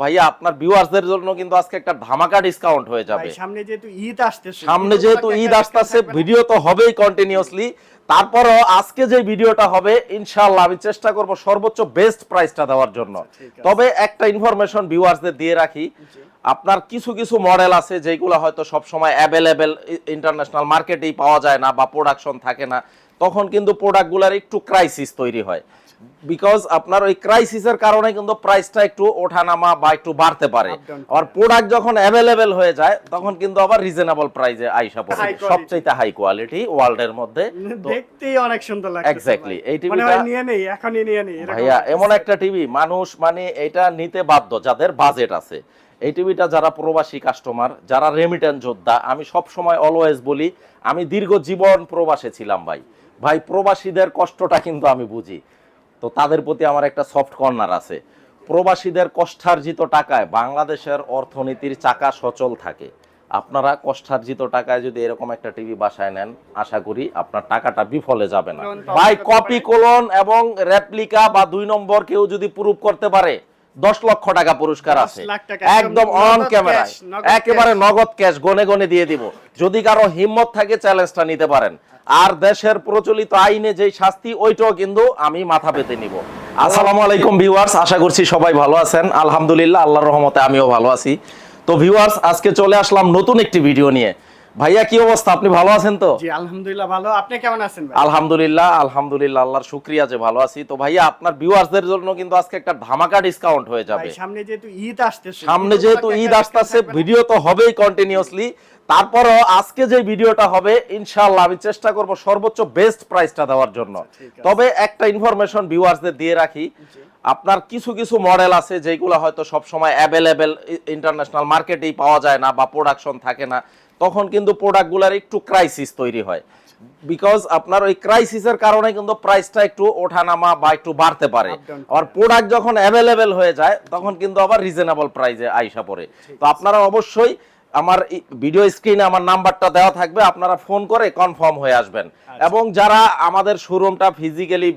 ভাইয়া আপনার ভিউয়ার্সদের জন্য কিন্তু আজকে একটা ধামাকা ডিসকাউন্ট হয়ে যাবে। সামনে যেহেতু ঈদ আসতেছে সামনে যেহেতু ঈদ আসতেছে? ভিডিও তো হবেই কন্টিনিউয়াসলি তারপরও আজকে যে ভিডিওটা হবে ইনশাআল্লাহ আমি চেষ্টা করব সর্বোচ্চ বেস্ট প্রাইসটা দেওয়ার জন্য। আচ্ছা। তবে একটা ইনফরমেশন ভিউয়ার্সদের দিয়ে রাখি। আপনার কিছু কিছু মডেল আছে যেগুলো হয়তো সব সময় অ্যাভেলেবেল ইন্টারন্যাশনাল মার্কেটেই পাওয়া যায় না বা প্রোডাকশন থাকে না। তখন কিন্তু প্রোডাক্টগুলোর একটু ক্রাইসিস তৈরি হয়। বিকজ আপনার ওই ক্রাইসিসের কারণে কিন্তু প্রাইসটা একটু ওঠানামা বা একটু বাড়তে পারে। আর প্রোডাক্ট যখন অ্যাভেলেবেল হয়ে যায় তখন কিন্তু আবার রিজনেবল প্রাইসে আইসা পড়ে। সবচেয়ে হাই কোয়ালিটি ওয়ার্ল্ডের মধ্যে। তো দেখতেই অনেক সুন্দর লাগছে Exactly, এই মানে টিভিটা- নিয়ে নেই এখনই নিয়ে নেই ভাইয়া এমন একটা টিভি মানুষ মানে এটা নিতে বাধ্য যাদের বাজেট আছে। এই টিভিটা যারা প্রবাসী কাস্টমার যারা রেমিটেন্স যোদ্ধা আমি সব সময় অলওয়েজ বলি আমি দীর্ঘ জীবন প্রবাসে ছিলাম ভাই। ভাই প্রবাসীদের কষ্টটা কিন্তু আমি বুঝি। তো তাদের প্রতি আমার একটা সফট কর্নার আছে। প্রবাসীদের কষ্টার্জিত টাকায় বাংলাদেশের অর্থনীতির চাকা সচল থাকে। আপনারা কষ্টার্জিত টাকায় যদি এরকম একটা টিভি বাসায় নেন আশা করি আপনার টাকাটা বিফলে যাবে না। বাই ভাই কপি। কোলন এবং রেপ্লিকা বা দুই নম্বর কেউ যদি প্রুভ করতে পারে দশ লক্ষ টাকা পুরস্কার আছে। একদম অন ক্যামেরায় একেবারে নগদ ক্যাশ গনে গনে দিয়ে দিব। যদি কারও হিম্মত থাকে চ্যালেঞ্জটা নিতে পারেন। আর দেশের প্রচলিত আইনে যেই শাস্তি ওইটাও কিন্তু আমি মাথা পেতে নিব। আসসালামু আলাইকুম ভিউয়ার্স আশা করছি সবাই ভালো আছেন। আলহামদুলিল্লাহ আল্লাহর রহমতে আমিও ভালো আছি। তো ভিউয়ার্স আজকে চলে আসলাম নতুন একটি ভিডিও নিয়ে। ভাইয়া কি অবস্থা? আপনি ভালো আছেন তো? জি আলহামদুলিল্লাহ ভালো। আপনি কেমন আছেন ভাই? আলহামদুলিল্লাহ আলহামদুলিল্লাহ আল্লাহর শুক্রিয়া যে ভালো আছি। তো ভাইয়া আপনার ভিউয়ার্সদের জন্য কিন্তু আজকে একটা ধামাকা ডিসকাউন্ট হয়ে যাবে। সামনে যেহেতু ঈদ আসতেছে সামনে যেহেতু ঈদ আসতেছে? ভিডিও তো হবেই কন্টিনিউয়াসলি তারপরও আজকে যে ভিডিওটা হবে ইনশাআল্লাহ আমি চেষ্টা করব সর্বোচ্চ বেস্ট প্রাইসটা দেওয়ার জন্য। তবে একটা ইনফরমেশন ভিউয়ার্সদের দিয়ে রাখি। আপনার কিছু কিছু মডেল আছে যেগুলো হয়তো সব সময় অ্যাভেলেবেল ইন্টারন্যাশনাল মার্কেটেই পাওয়া যায় না বা প্রোডাকশন থাকে না। তখন কিন্তু প্রোডাক্টগুলোর একটু ক্রাইসিস তৈরি হয়। বিকজ আপনার ওই ক্রাইসিসের কারণে কিন্তু প্রাইসটা একটু ওঠানামা বা একটু বাড়তে পারে। আর প্রোডাক্ট যখন অ্যাভেলেবেল হয়ে যায় তখন কিন্তু আবার রিজনেবল প্রাইসে আইসা পড়ে। তো আপনারা অবশ্যই আমার ভিডিও স্ক্রিনে আমার নাম্বারটা দেওয়া থাকবে আপনারা ফোন করে কনফার্ম হয়ে আসবেন। এবং যারা আমাদের শোরুমটা ফিজিক্যালি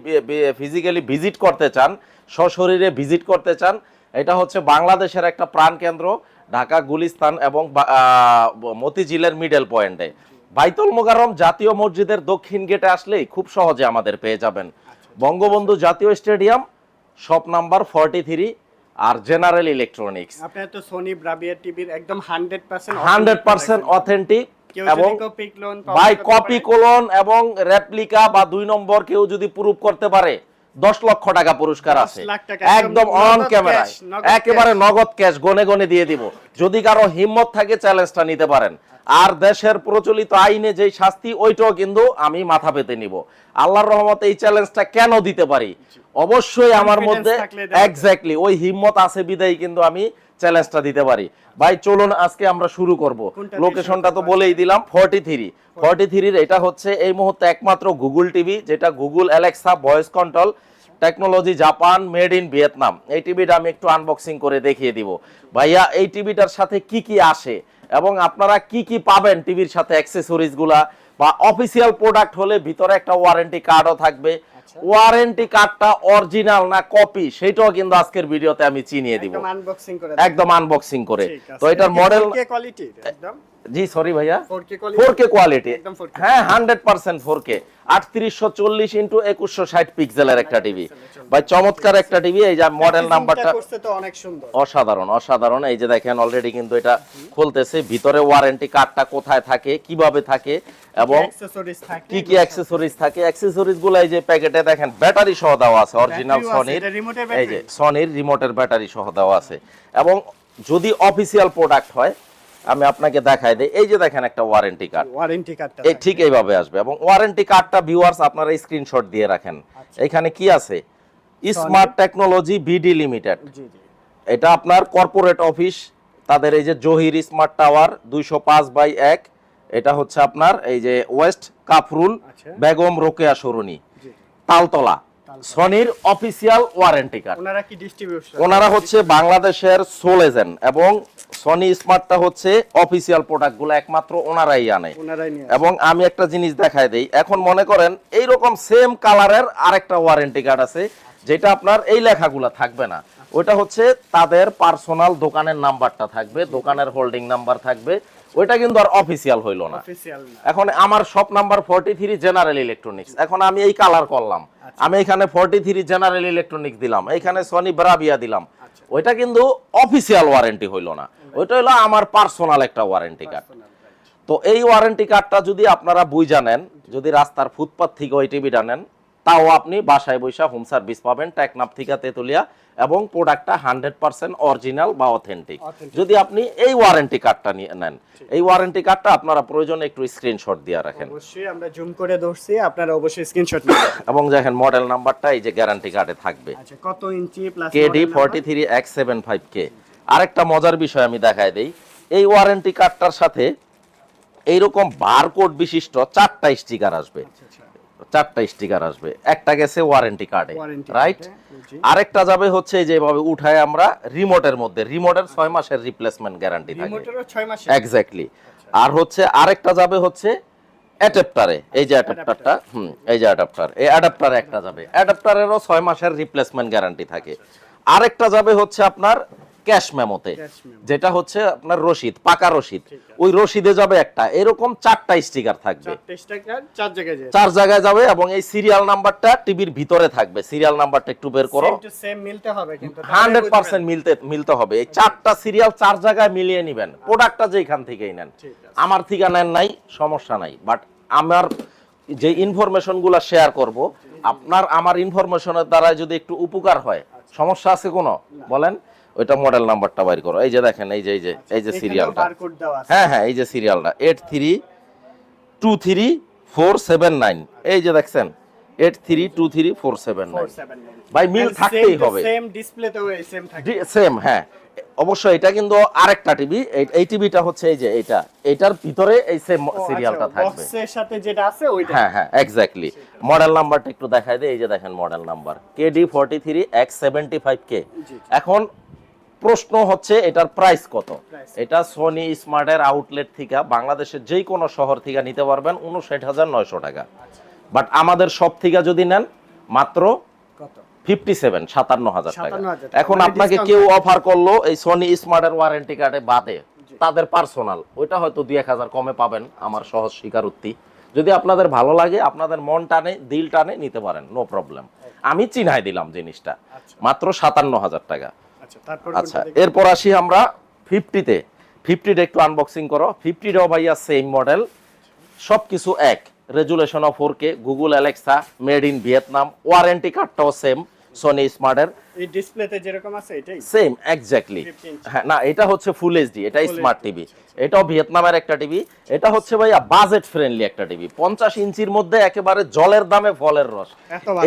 ফিজিক্যালি ভিজিট করতে চান সশরীরে ভিজিট করতে চান এটা হচ্ছে বাংলাদেশের একটা প্রাণকেন্দ্র। ঢাকা গুলিস্তান এবং মতিঝিলের মিডল পয়েন্টে বাইতুল মোকাররম জাতীয় মসজিদের দক্ষিণ গেটে আসলেই খুব সহজে আমাদের পেয়ে যাবেন। বঙ্গবন্ধু জাতীয় stadium shop number forty three আর জেনারেল ইলেকট্রনিক্স আপনার তো সোনি ব্রাভিয়া টিভির একদম 100% হান্ড্রেড পার্সেন্ট অথেন্টিক এবং copy clone by copy clone এবং রেপ্লিকা বা দুই নম্বর কেউ যদি প্রুভ করতে পারে দশ লক্ষ টাকা পুরস্কার আছে। একদম অন ক্যামেরা ক্যামেরায় একেবারে নগদ ক্যাশ গনে গনে দিয়ে দিব। যদি কারও হিম্মত থাকে চ্যালেঞ্জটা নিতে পারেন। আর দেশের প্রচলিত আইনে যে শাস্তি ওইটাও কিন্তু আমি মাথা পেতে নিব। আল্লাহর রহমতে এই চ্যালেঞ্জটা কেন দিতে পারি? অবশ্যই আমার মধ্যে এক্স্যাক্টলি ওই হিম্মত আছে বিদায় কিন্তু আমি চ্যালেঞ্জটা দিতে পারি। ভাই চলুন আজকে আমরা শুরু করব। লোকেশনটা তো বলেই দিলাম ফর্টি থ্রি ফর্টি থ্রির এটা হচ্ছে এই মুহূর্তে একমাত্র গুগল টিভি যেটা Google Alexa voice control technology Japan made in Vietnam এই টিভিটা আমি একটু আনবক্সিং করে দেখিয়ে দিব। ভাইয়া এই টিভিটার সাথে কি কি আসে? এবং আপনারা কি কি পাবেন টিভির সাথে অ্যাক্সেসরিজগুলা? বা অফিসিয়াল প্রোডাক্ট হলে ভিতরে একটা ওয়ারেন্টি কার্ডও থাকবে। ওয়ারেন্টি কার্ডটা অরিজিনাল না কপি সেটাও কিন্তু আজকের ভিডিওতে আমি চিনিয়ে দিব। একদম আনবক্সিং করে একদম আনবক্সিং করে। তো এটার মডেল কে কোয়ালিটি একদম। জি সরি ভাইয়া। 4K ফোর কে কোয়ালিটি হ্যাঁ হান্ড্রেড পার্সেন্ট ফোর কে আটত্রিশশো চল্লিশ ইন্টু একুশশো ষাট পিক্সেলের একটা টিভি ভাই চমৎকার একটা টিভি এই যে মডেল নাম্বারটা তো অনেক সুন্দর। অসাধারণ অসাধারণ। এই যে দেখেন অলরেডি কিন্তু এটা খুলতেছে। ভিতরে ওয়ারেন্টি কার্ডটা কোথায় থাকে কীভাবে থাকে এবং কি কি অ্যাক্সেসরিজ থাকে। অ্যাক্সেসরিজগুলো এই যে প্যাকেটে দেখেন ব্যাটারি সহ দেওয়া আছে অরিজিনাল সনির এই যে? সনির রিমোটের ব্যাটারি সহ দেওয়া আছে। এবং যদি অফিসিয়াল প্রোডাক্ট হয় আমি আপনাকে দেখাই দেই। এই যে দেখেন একটা ওয়ারেন্টি কার্ড ওয়ারেন্টি কার্ডটা এই ঠিক এইভাবে আসবে। এবং ওয়ারেন্টি কার্ডটা ভিউয়ার্স আপনারা স্ক্রিনশট দিয়ে রাখেন। আচ্ছা। এখানে কি আছে? স্মার্ট টেকনোলজি বিডি লিমিটেড এটা আপনার কর্পোরেট অফিস তাদের এই যে জহির স্মার্ট টাওয়ার দুইশো পাঁচ বাই এক। এটা হচ্ছে আপনার এই যে ওয়েস্ট কাফরুল আচ্ছা। বেগম রোকেয়া সরুনি তালতলা। সনির অফিসিয়াল ওয়ারেন্টি কার্ড। ওনারা কি ডিস্ট্রিবিউশন ওনারা হচ্ছে বাংলাদেশের সোল এজেন্ট এবং সনি স্মার্টটা হচ্ছে অফিসিয়াল প্রোডাক্টগুলো একমাত্র ওনারাই আনে। ওনারাই নিয়ে এবং আমি একটা জিনিস দেখাই দেই এখন মনে করেন এইরকম সেম কালারের আরেকটা ওয়ারেন্টি কার্ড আছে যেটা আপনার এই লেখাগুলো থাকবে না। ওইটা হচ্ছে তাদের পার্সোনাল দোকানের নাম্বারটা থাকবে দোকানের হোল্ডিং নাম্বার থাকবে ওইটা কিন্তু আর অফিসিয়াল হইল না। এখন আমার shop number forty three general electronics এখন আমি এই কালার করলাম। আমি এখানে ফর্টি থ্রি জেনারেল ইলেকট্রনিক্স দিলাম। এখানে সনি ব্রাভিয়া দিলাম। আচ্ছা। ওইটা কিন্তু অফিসিয়াল ওয়ারেন্টি হইল না। ওইটা হলো আমার পার্সোনাল একটা ওয়ারেন্টি কার্ড তো এই ওয়ারেন্টি কার্ডটা যদি আপনারা বুঝ জানেন যদি রাস্তার ফুটপাথ থেকে ওই টিভিটা নেন তাও আপনি বাসায় বৈশা হোম সার্ভিস পাবেন টেকনাফ থেকে তেতুলিয়া। এবং প্রোডাক্টটা হান্ড্রেড পার্সেন্ট অরিজিনাল বা অথেন্টিক যদি আপনি এই ওয়ারেন্টি কার্ডটা নিয়ে নেন এই ওয়ারেন্টি কার্ডটা আপনারা প্রয়োজনে একটু স্ক্রিনশট দিয়ে রাখেন। অবশ্যই আমরা জুম করে ধরছি আপনারা অবশ্যই স্ক্রিনশট এবং দেখেন মডেল নাম্বারটা এই যে গ্যারান্টি কার্ডে থাকবে। আচ্ছা কত inch plus KD forty three X seven five K আরেকটা মজার বিষয় আমি দেখাই দেই এই ওয়ারেন্টি কার্ডটার সাথে এইরকম বারকোড বিশিষ্ট চারটা স্টিকার আসবে। আচ্ছা। চারটা স্টিকার আসবে। একটা গেছে ওয়ারেন্টি কার্ডে রাইট আরেকটা যাবে হচ্ছে যেভাবে উঠায় আমরা রিমোটের মধ্যে রিমোটের ছয় মাসের রিপ্লেসমেন্ট গ্যারান্টি থাকে। রিমোটেরও 6 মাস এক্স্যাক্টলি আর হচ্ছে আরেকটা যাবে হচ্ছে অ্যাডাপ্টারে এই যে অ্যাডাপ্টারটা হুম এই যে অ্যাডাপ্টার এই অ্যাডাপ্টারে একটা যাবে। অ্যাডাপ্টারেরও ছয় মাসের রিপ্লেসমেন্ট গ্যারান্টি থাকে। আরেকটা যাবে হচ্ছে আপনার ক্যাশ মেমোতে। যেটা হচ্ছে আপনার রসিদ পাকা রসিদ ওই রসিদে যাবে একটা। এরকম চারটা স্টিকার থাকবে। চার জায়গায় যাবে। এবং এই সিরিয়াল নাম্বারটা টিভির ভিতরে থাকবে। সিরিয়াল নাম্বারটা একটু বের করো। হান্ড্রেড পার্সেন্ট মিলতে মিলতে হবে। এই চারটা সিরিয়াল চার জায়গায় মিলিয়ে নিবেন। প্রোডাক্টটা যেখান থেকেই নেন। আমার থেকে নেন নাই সমস্যা নাই। বাট আমার যে ইনফরমেশনগুলা শেয়ার করব আপনার আমার ইনফরমেশনের দ্বারা যদি একটু উপকার হয় সমস্যা আছে কোনো? বলেন। ওইটা মডেল নাম্বারটা বাইর করো। এই যে দেখেন এই যে এই যে এই যে সিরিয়ালটা আছে। হ্যাঁ হ্যাঁ এই যে সিরিয়ালটা eight three two three four seven nine এই যে দেখছেন eight three two three four seven nine ভাই মিল থাকতেই হবে। সেম হ্যাঁ। অবশ্যই এটা কিন্তু আরেকটা টিভি এই টিভিটা হচ্ছে এই যে এটা এটার ভিতরে এই সেম সিরিয়ালটা থাকবে। বক্সের আচ্ছা, সাথে যেটা আছে ওইটা। হ্যাঁ হ্যাঁ এক্স্যাক্টলি মডেল নাম্বারটা একটু দেখাই দেয় এই যে দেখেন model number KD forty three X seventy five K G. এখন প্রশ্ন হচ্ছে এটার প্রাইস কত? এটা সোনি স্মার্টের আউটলেট থেকে বাংলাদেশের যেই কোনো শহর থেকে নিতে পারবেন উনষাট হাজার নয়শো টাকা। বাট আমাদের সব থেকে যদি নেন মাত্র ফিফটি সেভেন সাতান্ন হাজার টাকা। এখন মানে আপনাকে কেউ অফার করল এই সোনি স্মার্টের ওয়ারেন্টি কার্ডে বাদে তাদের পার্সোনাল ওইটা হয়তো দুই এক হাজার কমে পাবেন আমার সহজ স্বীকারোক্তি। যদি আপনাদের ভালো লাগে আপনাদের মন টানে দিল টানে নিতে পারেন নো প্রবলেম আমি চিনাই দিলাম জিনিসটা। আচ্ছা। মাত্র সাতান্ন হাজার টাকা। আচ্ছা আচ্ছা এরপর আসি আমরা ফিফটিতে ফিফটিটা একটু আনবক্সিং করো। ফিফটিটাও ভাইয়া সেম মডেল সব কিছু এক। Resolution of four K Google Alexa made in Vietnam warranty কার্ডটাও same Sony স্মার্টের এই ডিসপ্লেতে যেরকম আছে এটাই? সেম এক্স্যাক্টলি হ্যাঁ না এটা হচ্ছে ফুল এইচডি এটা স্মার্ট টিভি এটাও ভিয়েতনামের একটা টিভি এটা হচ্ছে ভাইয়া বাজেট ফ্রেন্ডলি একটা টিভি পঞ্চাশ ইঞ্চির মধ্যে একেবারে জলের দামে ফলের রস।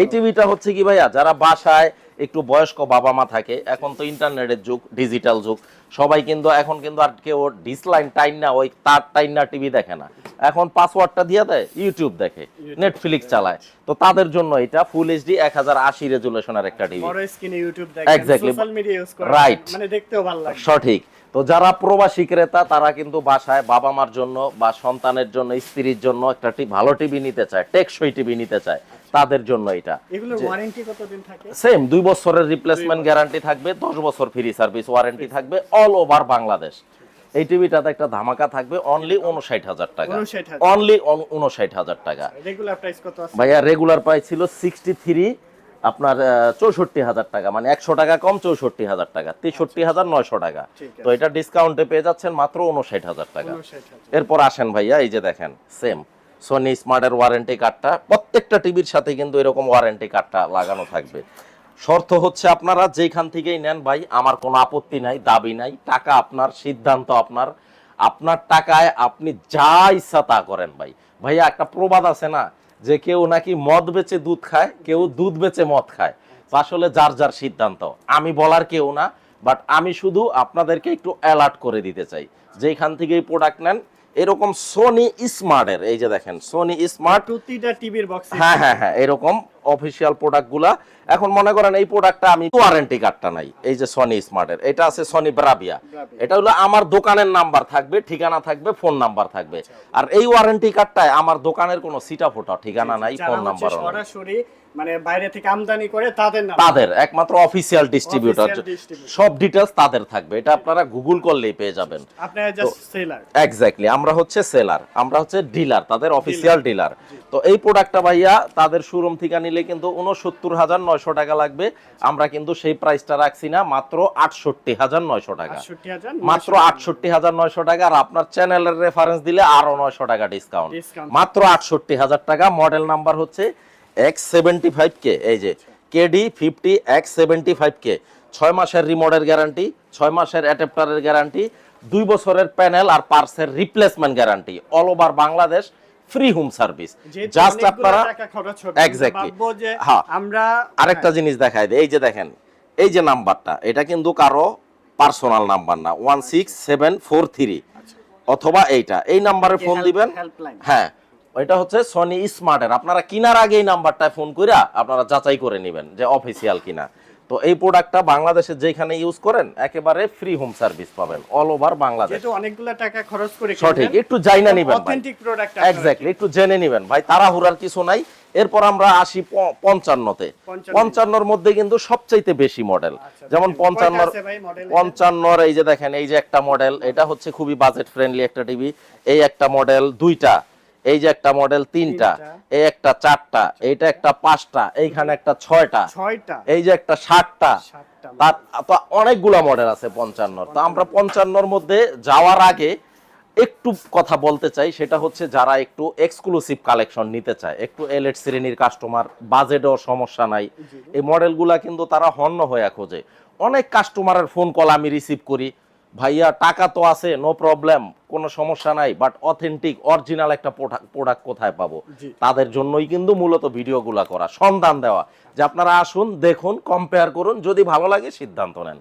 এই টিভিটা হচ্ছে কি ভাইয়া যারা বাসায় একটু বয়স্ক বাবা মা থাকে এখন তো ইন্টারনেটের যুগ ডিজিটাল যুগ। সবাই কিন্তু এখন কিন্তু আর কেউ ডিসলাইন টাইম না ওই তার টাইম না টিভি দেখে না। এখন পাসওয়ার্ডটা দিয়ে দেয় ইউটিউব দেখে নেটফ্লিক্স চালায়। তো তাদের জন্য এটা ফুল এইচডি এক হাজার আশি রেজুলেশনের একটা টিভি বড় স্ক্রিনে YouTube Exactly. Social media use করেন Right. মানে দেখতেও ভালো লাগে। সঠিক। তো যারা প্রবাসী ক্রেতা তারা কিন্তু বাসায় বাবা মার জন্য বা সন্তানের জন্য স্ত্রীর জন্য একটা ভালো টিভি নিতে চায় টেকসই টিভি নিতে চায়। তাদের জন্য এটা। সেম দুই বছরের রিপ্লেসমেন্ট গ্যারান্টি থাকবে দশ বছর ফ্রি সার্ভিস ওয়ারেন্টি থাকবে অল ওভার বাংলাদেশ এই টিভিটাতে একটা ধামাকা থাকবে অনলি উনষাট হাজার টাকা। 59,000 অনলি উনষাট হাজার টাকা। আছে? ভাইয়া রেগুলার প্রাইস ছিল সিক্সটি থ্রি আপনার চৌষট্টি হাজার টাকা। মানে একশো টাকা কম চৌষট্টি হাজার টাকা। তেষট্টি হাজার নয়শো টাকা। তো এটা ডিসকাউন্টে পেয়ে যাচ্ছেন মাত্র উনষাট হাজার টাকা। এরপর আসেন ভাইয়া এই যে দেখেন সেম সোনি স্মার্টের ওয়ারেন্টি কার্ডটা প্রত্যেকটা টিভির সাথে কিন্তু এরকম ওয়ারেন্টি কার্ডটা লাগানো থাকবে। শর্ত হচ্ছে আপনারা যেখান থেকেই নেন ভাই, আমার কোনো আপত্তি নাই, দাবি নাই, টাকা আপনার, সিদ্ধান্ত আপনার। আপনার টাকায় আপনি যা ইচ্ছা তা করেন ভাই। ভাইয়া, একটা প্রবাদ আছে না, যে কেউ নাকি মদ বেচে দুধ খায়, কেউ দুধ বেচে মদ খায়। আসলে যার যার সিদ্ধান্ত। আমি বলার কেউ না বাট আমি শুধু আপনাদেরকে একটু অ্যালার্ট করে দিতে চাই। যেখান থেকেই প্রোডাক্ট নেন এরকম সোনি স্মার্টের এই যে দেখেন সোনি স্মার্ট প্রতিটা টিভির বক্স হ্যাঁ হ্যাঁ হ্যাঁ এরকম অফিসিয়াল প্রোডাক্টগুলা এখন মনে করেন এই প্রোডাক্টটা আমি ওয়ারেন্টি কার্ডটা নাই এই যে সনি স্মার্টের এটা আছে সনি ব্রাবিয়া এটা হলো আমার দোকানের নাম্বার থাকবে ঠিকানা থাকবে ফোন নাম্বার থাকবে। আর এই ওয়ারেন্টি কার্ডটায় আমার দোকানের কোনো সিটা ফোটা ঠিকানা নাই ফোন নাম্বারও নাই। সরাসরি মানে বাইরে থেকে আমদানি করে তাদের নাম। তাদের একমাত্র অফিসিয়াল ডিস্ট্রিবিউটর সব তাদের থাকবে। এটা আপনারা গুগল করলেই পেয়ে যাবেন। আপনারা জাস্ট সেলার এক্স্যাক্টলি আমরা হচ্ছে সেলার আমরা হচ্ছে ডিলার তাদের অফিসিয়াল ডিলার তো এই প্রোডাক্টটা ভাইয়া তাদের শোরুম থেকে নিলে কিন্তু উনসত্তর হাজার নয়শো টাকা লাগবে। আমরা কিন্তু সেই প্রাইসটা রাখছি না মাত্র আটষট্টি হাজার নয়শো টাকা। মাত্র আটষট্টি হাজার নয়শো টাকা আর আপনার চ্যানেলের রেফারেন্স দিলে আরও নয়শো টাকা ডিসকাউন্ট মাত্র আটষট্টি হাজার টাকা মডেল নাম্বার হচ্ছে এক্স সেভেন্টি ফাইভ কে এই যে KD fifty X seventy five K ছয় মাসের রিমোডের গ্যারান্টি ছয় মাসের অ্যাডাপ্টারের গ্যারান্টি দুই বছরের প্যানেল আর পার্সের replacement guarantee all over Bangladesh free home service just আপনারা Exactly. হ্যাঁ। আমরা আরেকটা জিনিস দেখায় দেয় এই যে দেখেন এই যে নাম্বারটা এটা কিন্তু কারও পার্সোনাল নাম্বার না one six seven four three অথবা এইটা। এই নাম্বারে ফোন দিবেন। হ্যাঁ। ওইটা হচ্ছে সনি স্মার্টের আপনারা কিনার আগে এই নাম্বারটায় ফোন করে আপনারা যাচাই করে নেবেন যে অফিসিয়াল কিনা। তো এই প্রোডাক্টটা বাংলাদেশে যেখানে ইউজ করেন একেবারে ফ্রি হোম সার্ভিস পাবেন অল ওভার বাংলাদেশ। যেহেতু অনেকগুলা টাকা খরচ করে সঠিক একটু জাইনা নিবেন অথেন্টিক প্রোডাক্ট এক্স্যাক্টলি একটু জেনে নিবেন ভাই তাড়াহুড়ার কিছু নাই। এরপর আমরা আসি পঞ্চান্নতে। পঞ্চান্ন। পঞ্চান্নর মধ্যে কিন্তু সবচাইতে বেশি মডেল আচ্ছা, যেমন পঞ্চান্নর পঞ্চান্নর এই যে দেখেন এই যে একটা মডেল এটা হচ্ছে খুবই বাজেট ফ্রেন্ডলি একটা টিভি এই একটা মডেল দুইটা। এই যে একটা মডেল তিনটা। এই একটা চারটা এইটা একটা পাঁচটা এইখানে একটা ছয়টা ছয়টা। এই যে একটা ষাটটা তার অনেকগুলা মডেল আছে পঞ্চান্নর। তো আমরা পঞ্চান্নর মধ্যে যাওয়ার আগে একটু কথা বলতে চাই সেটা হচ্ছে যারা একটু এক্সক্লুসিভ কালেকশন নিতে চায় একটু এলএড শ্রেণির কাস্টমার বাজেটও সমস্যা নাই। এই মডেলগুলা কিন্তু তারা হন্য হয়ে খোঁজে। অনেক কাস্টমারের ফোন কল আমি রিসিভ করি ভাইয়া টাকা তো আছে নো প্রবলেম কোনো সমস্যা নাই বাট অথেন্টিক অরিজিনাল একটা প্রোডাক্ট কোথায় পাবো? তাদের জন্যই কিন্তু মূলত ভিডিওগুলা করা সন্ধান দেওয়া। যে আপনারা আসুন দেখুন কম্পেয়ার করুন যদি ভালো লাগে সিদ্ধান্ত নেন।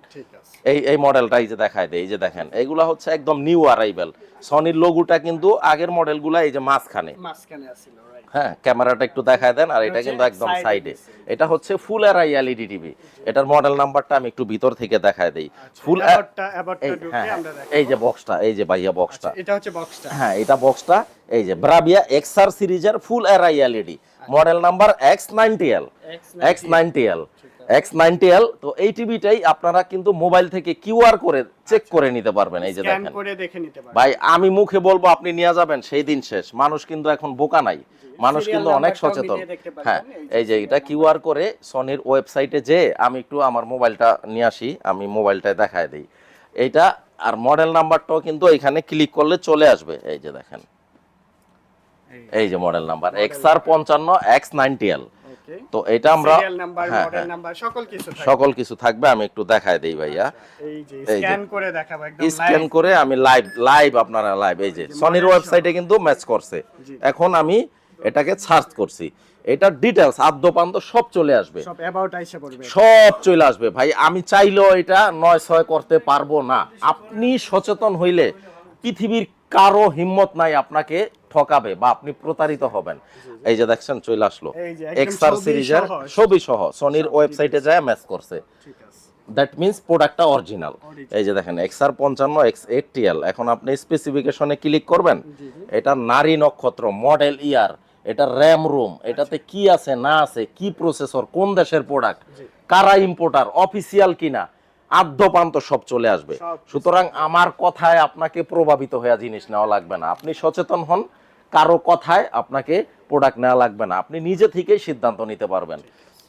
এই এই মডেলটা এই যে দেখায় দেয় এই যে দেখেন এইগুলা হচ্ছে একদম নিউ অ্যারাইভেল সনির লোগোটা কিন্তু আগের মডেলগুলা এই যে মাঝখানে। মাঝখানে রাইট হ্যাঁ ক্যামেরাটা একটু দেখায় দেন আর এটা কিন্তু একদম সাইডে এটা হচ্ছে ফুল এরাই এলইডি টিভি এটার মডেল নাম্বারটা আমি একটু ভিতর থেকে দেখায় দেই। ফুল এই হ্যাঁ হ্যাঁ, এই যে বক্সটা এই যে ভাইয়া বক্সটা এটা হচ্ছে বক্সটা হ্যাঁ এটা বক্সটা এই যে ব্রাভিয়া এক্সআর সিরিজের full array LED model number X ninety L X ninety L X ninety L তো এই টিভিটাই আপনারা কিন্তু মোবাইল থেকে কিউআর করে চেক করে নিতে পারবেন এই যে দেখেন। ভাই আমি মুখে বলব আপনি নিয়ে যাবেন সেই দিন শেষ। মানুষ কিন্তু এখন বোকা নাই। মানুষ কিন্তু অনেক সচেতন। হ্যাঁ এই যে এটা কিউআর করে সনির ওয়েবসাইটে যে আমি একটু আমার মোবাইলটা নিয়ে আসি আমি মোবাইলটায় দেখায় দিই। এইটা আর মডেল নাম্বারটাও কিন্তু এখানে ক্লিক করলে চলে আসবে এই যে দেখেন। এই। যে মডেল নাম্বার এক্স আর পঞ্চান্ন এক্স নাইনটি এল তো এটা আমরা হ্যাঁ, হ্যাঁ, সকল কিছু থাকবে। আমি একটু দেখায় দিই ভাইয়া। এই যে স্ক্যান করে দেখাবো একদম স্ক্যান করে আমি লাইভ লাইভ আপনারা লাইভ এই যে সনির ওয়েবসাইটে কিন্তু ম্যাচ করছে। এখন আমি এটাকে সার্চ করছি। এটার ডিটেলস আদ্যপান্ত সব চলে আসবে। সব চলে আসবে। ভাই আমি চাইলেও এটা নয় ছয় করতে পারব না। আপনি সচেতন হইলে পৃথিবীর কারও হিম্মত নাই আপনাকে ঠকাবে বা আপনি প্রতারিত হবেন। এই যে দেখছেন চলে আসলো। এক্সআর সিরিজের সহ। ছবি সহ সনির ওয়েবসাইটে যায় ম্যাচ করছে। দ্যাট মিন্স প্রোডাক্টটা অরিজিনাল এই যে দেখেন এক্সআর পঞ্চান্ন এক্স এইটিএল এখন আপনি স্পেসিফিকেশনে ক্লিক করবেন। এটা নারী নক্ষত্র মডেল ইয়ার এটা র্যাম রুম এটাতে কি আছে না আছে কি প্রসেসর কোন দেশের প্রোডাক্ট কারা ইম্পোর্টার অফিসিয়াল কিনা আদ্যপান্ত সব চলে আসবে। সুতরাং আমার কথায় আপনাকে প্রভাবিত হয়ে জিনিস নেওয়া লাগবে না। আপনি সচেতন হন কারও কথায় আপনাকে প্রোডাক্ট নেওয়া লাগবে না। আপনি নিজে থেকেই সিদ্ধান্ত নিতে পারবেন।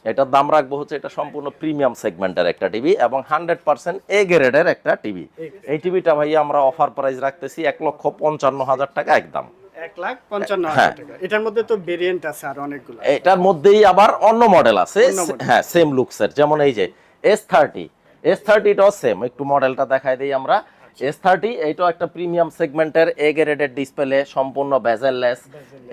এটার দাম রাখব হচ্ছে এটা সম্পূর্ণ প্রিমিয়াম সেগমেন্টের একটা টিভি এবং হান্ড্রেড পার্সেন্ট এ গ্রেডের একটা টিভি এই টিভিটা ভাই আমরা অফার প্রাইস রাখতেছি এক লক্ষ পঞ্চান্ন হাজার টাকা একদম। হ্যাঁ। এটার মধ্যেই আবার অন্য মডেল আছে। হ্যাঁ সেম লুকসের যেমন এই যে এস থার্টি এস থার্টিটাও সেম একটু মডেলটা দেখাই দিই আমরা। এস থার্টি এইটাও একটা প্রিমিয়াম সেগমেন্টের এ গ্রেডের ডিসপ্লে সম্পূর্ণ বেজেললেস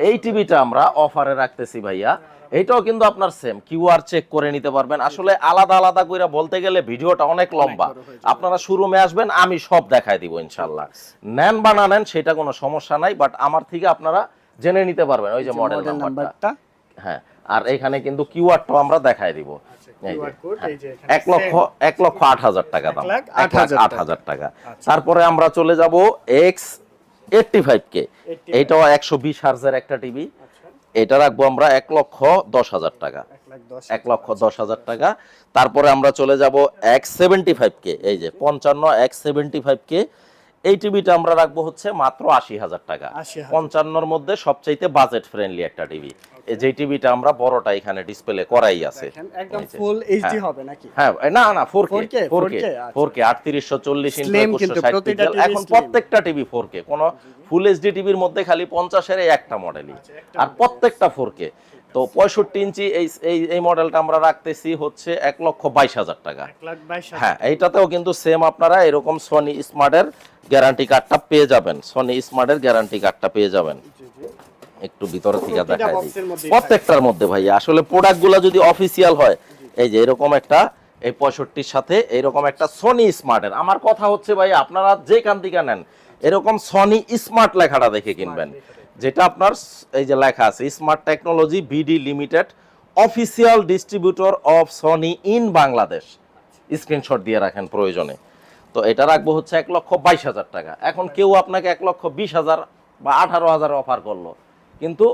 এই টিভিটা আমরা অফারে রাখতেছি ভাইয়া। এইটাও কিন্তু আপনার সেম কিউআর চেক করে নিতে পারবেন। আসলে আলাদা আলাদা করে বলতে গেলে ভিডিওটা অনেক লম্বা। আপনারা শুরুমে আসবেন আমি সব দেখাই দিব ইনশাল্লাহ নেন বা না নেন সেটা কোনো সমস্যা নাই বাট আমার থেকে আপনারা জেনে নিতে পারবেন। ওই যে মডেল নাম্বারটা হ্যাঁ আর এখানে কিন্তু কিউআরটাও আমরা দেখাই দিব। হ্যাঁ। এক লক্ষ এক লক্ষ আট হাজার টাকা দাম। এক লাখ আট হাজার আট টাকা। আচ্ছা। তারপরে আমরা চলে যাব এক্স এইটটি ফাইভ কে এইটাও একশো বিশ হার্জের একটা টিভি। আচ্ছা। এটা রাখব আমরা এক লক্ষ দশ হাজার টাকা। এক এক লক্ষ দশ হাজার টাকা। তারপরে আমরা চলে যাব এক্স সেভেন্টি ফাইভ কে এই যে পঞ্চান্ন এক্স সেভেন্টি ফাইভ কে এই টিভিটা আমরা রাখব হচ্ছে মাত্র আশি হাজার টাকা। পঞ্চান্নর মধ্যে সবচাইতে বাজেট ফ্রেন্ডলি একটা টিভি। যে টিভিটা আমরা বড়টা এখানে ডিসপ্লে করাই আছে। একদম ফুল এইচডি হ্যাঁ। হবে নাকি? হ্যাঁ না না ফোর কে 4K, 4K, আচ্ছা। ফোর কে আটত্রিশশো চল্লিশ ইঞ্চি Slim একুশশো কিন্তু, ষাট প্রতিটা পিক্সেল TV এখন প্রত্যেকটা টিভি ফোর কে কোনো ফুল এইচডি টিভির মধ্যে খালি পঞ্চাশের এই একটা মডেলই আচ্ছা, আর প্রত্যেকটা ফোর কে তো পঁয়ষট্টি ইঞ্চি এই এই মডেলটা আমরা রাখতেছি হচ্ছে এক লক্ষ বাইশ হাজার টাকা। হ্যাঁ এইটাতেও কিন্তু সেম আপনারা এরকম সনি স্মার্টের গ্যারান্টি কার্ডটা পেয়ে যাবেন। সনি স্মার্টের গ্যারান্টি কার্ডটা পেয়ে যাবেন। একটু ভিতর থেকে দেখাই দিই। প্রত্যেকটার মধ্যে ভাই আসলে প্রোডাক্টগুলো যদি অফিসিয়াল হয় এই যে এরকম একটা এই পঁয়ষট্টির সাথে এরকম একটা সনি স্মার্টের আমার কথা হচ্ছে ভাই আপনারা যেখান থেকে নেন এরকম সনি স্মার্ট লেখাটা দেখে কিনবেন। যেটা আপনার এই যে লেখা আছে smart technology BD limited official distributor of Sony in Bangladesh screenshot দিয়ে রাখেন প্রয়োজনে। তো এটা রাখব হচ্ছে এক লক্ষ বাইশ হাজার টাকা। এখন কেউ আপনাকে এক লক্ষ বিশ হাজার বা আঠারো হাজার অফার করল। কিন্তু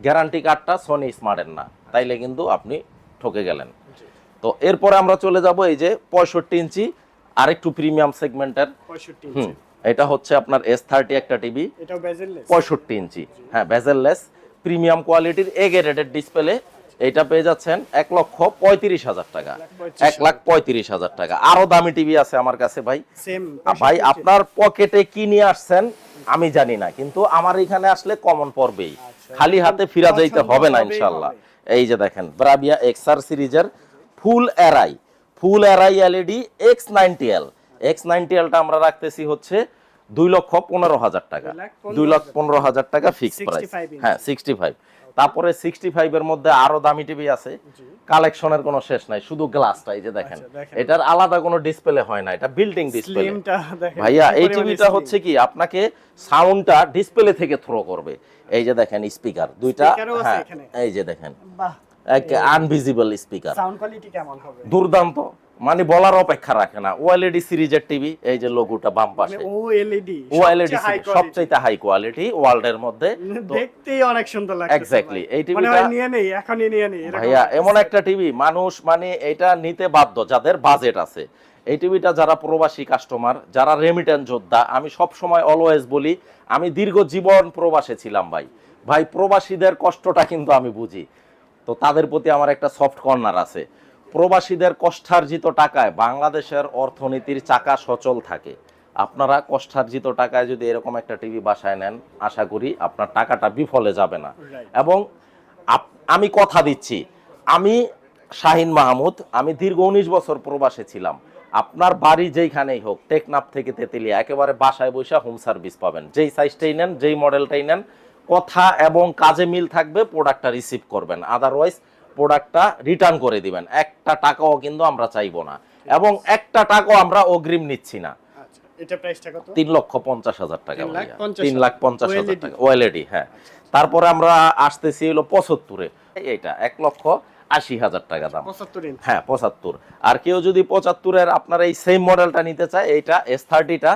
গ্যারান্টি কার্ডটা সনি স্মার্টের না। তাইলে কিন্তু আপনি ঠকে গেলেন। তো এরপরে আমরা চলে যাব এই যে পঁয়ষট্টি ইঞ্চি আরেকটু প্রিমিয়াম সেগমেন্টের হুম এটা হচ্ছে আপনার এস থার্টি একটা টিভি পঁয়ষট্টি ইঞ্চি। হ্যাঁ বেজেললেস প্রিমিয়াম কোয়ালিটির এ গ্রেডেড ডিসপ্লে এইটা পেয়ে যাচ্ছেন এক লক্ষ পঁয়ত্রিশ হাজার টাকা। এক লাখ পঁয়ত্রিশ হাজার টাকা। আরও দামি টিভি আছে আমার কাছে ভাই। ভাই আপনার পকেটে কি নিয়ে আসছেন? আমি জানি না কিন্তু আমার এখানে আসলে কমন পড়বেই আচ্ছা। খালি হাতে ফিরা যাইতে হবে না ইনশাল্লাহ। এই যে দেখেন ব্রাবিয়া এক্সআর সিরিজের full array full array LED X ninety L X ninety এলটা আমরা রাখতেছি হচ্ছে দুই লক্ষ পনেরো হাজার টাকা। দুই লক্ষ পনেরো হাজার। টাকা ফিক্স প্রাইস হ্যাঁ সিক্সটি ফাইভ তারপরে সিক্সটি ফাইভ এর মধ্যে আরও দামি টিভি আছে। কালেকশনের কোনো শেষ নাই শুধু গ্লাসটা এই যে দেখেন। আচ্ছা, এটার আলাদা কোনো ডিসপ্লে হয় না এটা বিল্ডিং ডিসপ্লে ভাইয়া এই টিভিটা হচ্ছে কি আপনাকে সাউন্ডটা ডিসপ্লে থেকে থ্রো করবে। এই যে দেখেন স্পিকার দুইটা হ্যাঁ এই যে দেখেন। আনভিজিবল স্পিকার সাউন্ড কোয়ালিটি কেমন হবে? দুর্দান্ত। মানে বলার অপেক্ষা রাখে না। ওএলইডি সিরিজের টিভি এই যে লোগোটা বাম মানে পাশে। ওএলইডি সবচাইতে হাই কোয়ালিটি ওয়ার্ল্ডের মধ্যে। দেখতেই অনেক সুন্দর লাগছে Exactly, এই মানে টিভিটা- নিয়ে নেই এখনই নিয়ে নেই ভাইয়া এমন একটা টিভি মানুষ মানে এটা নিতে বাধ্য যাদের বাজেট আছে। এই টিভিটা যারা প্রবাসী কাস্টমার যারা রেমিটেন্স যোদ্ধা আমি সব সময় অলওয়েজ বলি আমি দীর্ঘ জীবন প্রবাসে ছিলাম ভাই। ভাই প্রবাসীদের কষ্টটা কিন্তু আমি বুঝি। তো তাদের প্রতি আমার একটা সফট কর্নার আছে। প্রবাসীদের কষ্টার্জিত টাকায় বাংলাদেশের অর্থনীতির চাকা সচল থাকে। আপনারা কষ্টার্জিত টাকায় যদি এরকম একটা টিভি বাসায় নেন আশা করি আপনার টাকাটা বিফলে যাবে না। এবং আমি কথা দিচ্ছি আমি শাহিন মাহমুদ আমি দীর্ঘ উনিশ বছর প্রবাসে ছিলাম। আপনার বাড়ি যেইখানেই হোক টেকনাপ থেকে তেতুলিয়া একেবারে বাসায় বসে হোম সার্ভিস পাবেন। যেই সাইজটাই নেন যেই মডেলটাই নেন কথা এবং কাজে মিল থাকবে প্রোডাক্টটা রিসিভ করবেন। আদারওয়াইজ প্রোডাক্টটা রিটার্ন করে দিবেন। একটা টাকাও কিন্তু আমরা চাইব না। এবং একটা টাকাও আমরা অগ্রিম নিচ্ছি না। আচ্ছা তিন লক্ষ পঞ্চাশ হাজার টাকা তিন লাখ পঞ্চাশ হাজার। টাকা। ওএলইডি হ্যাঁ। তারপরে আমরা আসতেছি হলো পঁচাত্তরে। এইটা এক লক্ষ আশি হাজার টাকা দাম। হ্যাঁ পঁচাত্তর। আর কেউ যদি পঁচাত্তরের আপনার এই সেম মডেলটা নিতে চায় এইটা এস থার্টিটা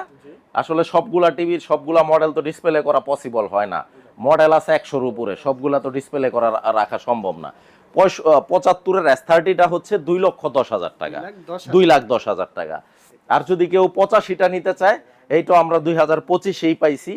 আসলে সবগুলা টিভির সবগুলা মডেল তো ডিসপ্লে করা পসিবল হয় না। মডেল আছে একশোর উপরে। সবগুলা তো ডিসপ্লে করা রাখা সম্ভব না। পঁচাত্তরের এস থার্টিটা হচ্ছে দুই লক্ষ দশ হাজার টাকা। দুই লাখ দশ হাজার। টাকা। আর যদি কেউ পঁচাশিটা নিতে চায় এইটাও আমরা দুই হাজার পঁচিশেই পাইছি।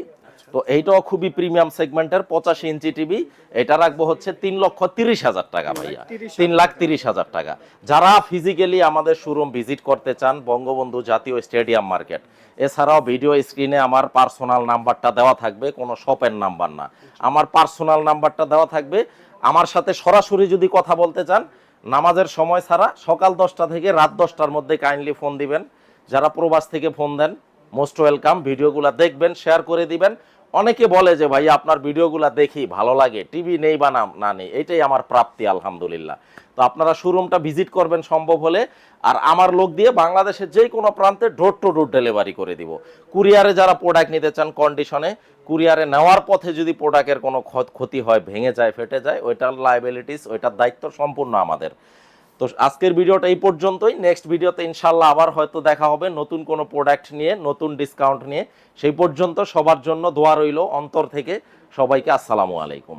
তো এইটাও খুবই প্রিমিয়াম সেগমেন্টের পঁচাশি ইঞ্চি টিভি এটা রাখব হচ্ছে তিন লক্ষ তিরিশ হাজার টাকা ভাইয়া। তিন লাখ তিরিশ হাজার টাকা। যারা ফিজিক্যালি আমাদের শোরুম ভিজিট করতে চান বঙ্গবন্ধু জাতীয় স্টেডিয়াম মার্কেট এছাড়াও ভিডিও স্ক্রিনে আমার পার্সোনাল নাম্বারটা দেওয়া থাকবে কোনো শপের নাম্বার না। আমার পার্সোনাল নাম্বারটা দেওয়া থাকবে। আমার সাথে সরাসরি যদি কথা বলতে চান নামাজের সময় ছাড়া সকাল দশটা থেকে রাত দশটার মধ্যে কাইন্ডলি ফোন দিবেন। যারা প্রবাস থেকে ফোন দেন মোস্ট ওয়েলকাম ভিডিওগুলো দেখবেন শেয়ার করে দিবেন। অনেকে বলে যে ভাই আপনার ভিডিওগুলো দেখি ভালো লাগে, টিভি নেই বা না নেই। এটাই আমার প্রাপ্তি, আলহামদুলিল্লাহ। তো আপনারা শোরুমটা ভিজিট করবেন সম্ভব হলে, আর আমার লোক দিয়ে বাংলাদেশের যে কোনো প্রান্তে ডোর টু ডোর ডেলিভারি করে দিব। কুরিয়ারে যারা প্রোডাক্ট নিতে চান কন্ডিশনে, কুরিয়ারে নেওয়ার পথে যদি প্রোডাক্টের কোনো ক্ষতি হয়, ভেঙে যায়, ফেটে যায়, ওইটার লাইবিলিটিস ওইটার দায়িত্ব সম্পূর্ণ আমাদের। তো আজকের ভিডিওটা এই পর্যন্তই। নেক্সট ভিডিওতে ইনশাল্লাহ আবার হয়তো দেখা হবে নতুন কোনো প্রোডাক্ট নিয়ে, নতুন ডিসকাউন্ট নিয়ে। সেই পর্যন্ত সবার জন্য দোয়া রইল অন্তর থেকে। সবাইকে আসসালামু আলাইকুম।